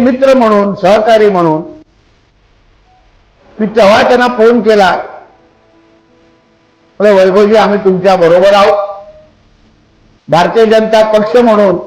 मित्र म्हणून सहकारी म्हणून मी तेव्हा त्यांना फोन केला. वैभवजी आम्ही तुमच्या बरोबर आहोत. भारतीय जनता पक्ष म्हणून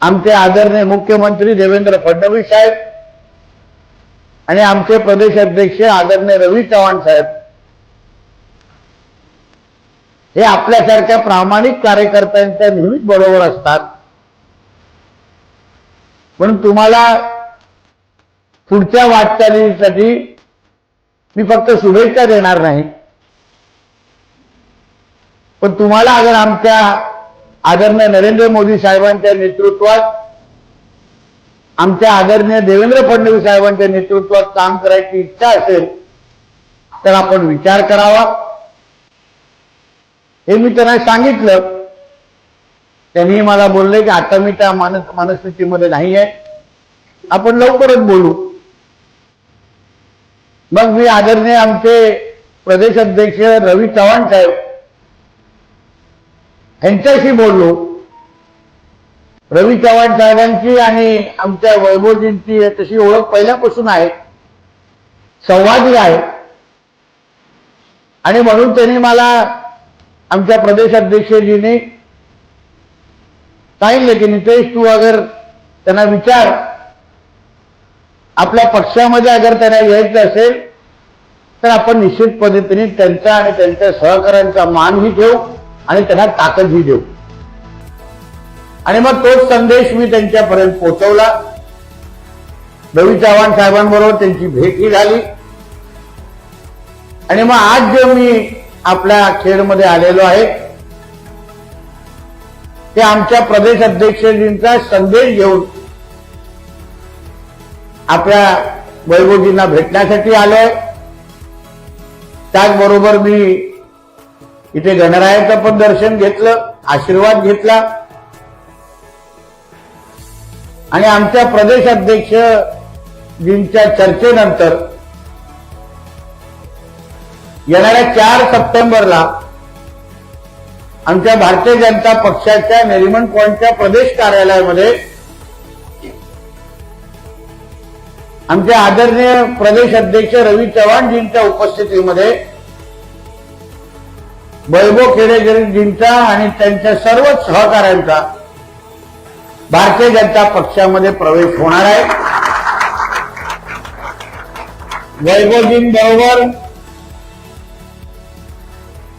आमचे आदरणीय मुख्यमंत्री देवेंद्र फडणवीस साहेब आणि आमचे प्रदेश अध्यक्ष आदरणीय रवी चव्हाण साहेब हे आपल्यासारख्या प्रामाणिक कार्यकर्त्यांच्या नेहमीच बरोबर असतात. पण तुम्हाला पुढच्या वाटचालीसाठी मी फक्त शुभेच्छा देणार नाही. पण तुम्हाला अगर आमच्या आदरणीय नरेंद्र मोदी साहेबांच्या नेतृत्वात आमच्या आदरणीय देवेंद्र फडणवीस साहेबांच्या नेतृत्वात काम करायची इच्छा असेल तर आपण विचार करावा. हे मी त्यांना सांगितलं. त्यांनी मला बोलले की आता मी त्या मानस मनस्थितीमध्ये नाही आहे आपण लवकरच बोलू. मग मी आदरणीय आमचे प्रदेश अध्यक्ष रवी चव्हाण साहेब यांच्याशी बोललो. रवी चव्हाण साहेबांची आणि आमच्या वैभवजींची तशी ओळख पहिल्यापासून आहे. संवादी आहे. आणि म्हणून त्यांनी मला आमच्या प्रदेश अध्यक्षजीने सांगितलं की नितेश तू अगर त्यांना विचार आपल्या पक्षामध्ये अगर त्यांना यायचं असेल तर आपण निश्चित पद्धतीने त्यांचा आणि त्यांच्या सहकाऱ्यांचा मानही ठेवू आणि त्यांना ताकदही देऊ. आणि मग तोच संदेश मी त्यांच्यापर्यंत पोहोचवला. रवी चव्हाण साहेबांबरोबर त्यांची भेटही झाली. आणि मग आज जे मी आपल्या खेडमध्ये आलेलो आहे ते आमच्या प्रदेश अध्यक्षजींचा संदेश घेऊन आपल्या वैभवजींना भेटण्यासाठी आलोय. त्याचबरोबर मी इथे गणरायाचं पण दर्शन घेतलं आशीर्वाद घेतला. आणि आमच्या प्रदेश अध्यक्षजींच्या चर्चेनंतर येणाऱ्या चार सप्टेंबरला आमच्या भारतीय जनता पक्षाच्या नेरिमन पॉइंटच्या प्रदेश कार्यालयामध्ये आमचे आदरणीय प्रदेश अध्यक्ष रवी चव्हाणजींच्या उपस्थितीमध्ये वैभव खेडेकरजींचा आणि त्यांच्या सर्व सहकाऱ्यांचा भारतीय जनता पक्षामध्ये प्रवेश होणार आहे. वैभवजींबरोबर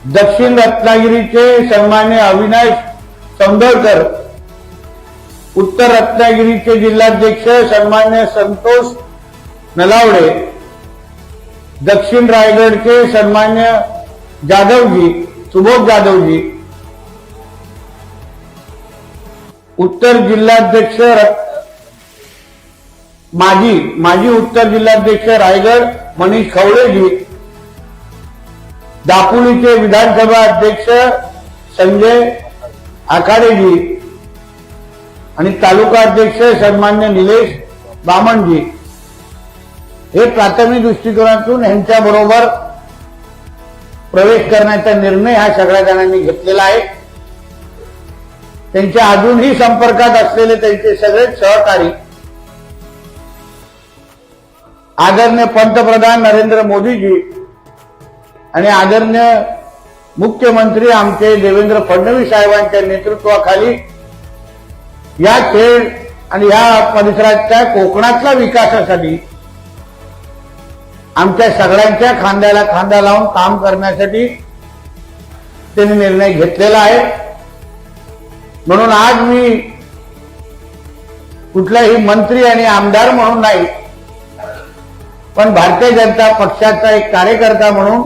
दक्षिण रत्नागिरीचे सन्मान्य अविनाश सौंदरकर उत्तर रत्नागिरीचे जिल्हाध्यक्ष सन्मान्य संतोष नलावडे दक्षिण रायगडचे सन्मान्य जाधवजी सुबोध जाधवजी उत्तर जिल्हाध्यक्ष र- माजी माजी उत्तर जिल्हाध्यक्ष रायगड मनीष खवळेजी दापोलीचे विधानसभा अध्यक्ष संजय आखाडेजी आणि तालुका अध्यक्ष सन्मान्य निलेश बामणजी हे प्राथमिक दृष्टिकोनातून यांच्या बरोबर प्रवेश करण्याचा निर्णय हा सगळ्या जणांनी घेतलेला आहे. त्यांच्या अजूनही संपर्कात असलेले त्यांचे सगळे सहकारी आदरणीय पंतप्रधान नरेंद्र मोदीजी आणि आदरणीय मुख्यमंत्री आमचे देवेंद्र फडणवीस साहेबांच्या नेतृत्वाखाली या खेळ आणि या परिसराच्या कोकणातल्या विकासासाठी आमच्या सगळ्यांच्या खांद्याला खांदा लावून काम करण्यासाठी त्यांनी निर्णय घेतलेला आहे. म्हणून आज मी कुठलाही मंत्री आणि आमदार म्हणून नाही पण भारतीय जनता पक्षाचा एक कार्यकर्ता म्हणून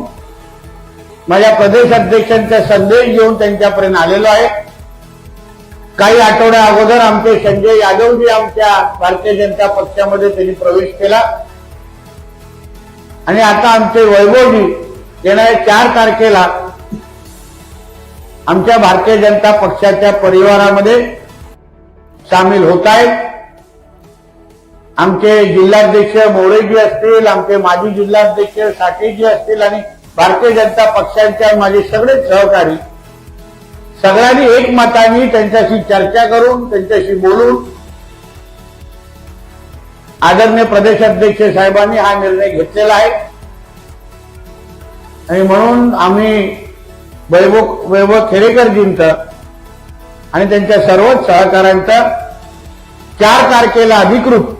माझ्या प्रदेश अध्यक्षांचा संदेश घेऊन त्यांच्यापर्यंत आलेलो आहे. काही आठवड्या अगोदर आमचे संजय यादवजी आमच्या भारतीय जनता पक्षामध्ये त्यांनी प्रवेश केला. आणि आता आमचे वैभवजी येणाऱ्या चार तारखेला आमच्या भारतीय जनता पक्षाच्या परिवारामध्ये सामील होत आहेत. आमचे जिल्हाध्यक्ष मोरेजी असतील आमचे माजी जिल्हाध्यक्ष साठेजी असतील आणि भारतीय जनता पक्षाच्या माझे सगळे सहकारी सगळ्यांनी एकमताने त्यांच्याशी चर्चा करून त्यांच्याशी बोलून आदरणीय प्रदेशाध्यक्ष साहेबांनी हा निर्णय घेतलेला आहे. आणि म्हणून आम्ही वैभव वैभव खेडेकरजींचं आणि त्यांच्या सर्वच सहकाऱ्यांचं चार तारखेला अधिकृत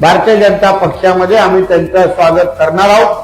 भारतीय जनता पक्षामध्ये आम्ही त्यांचं स्वागत करणार आहोत.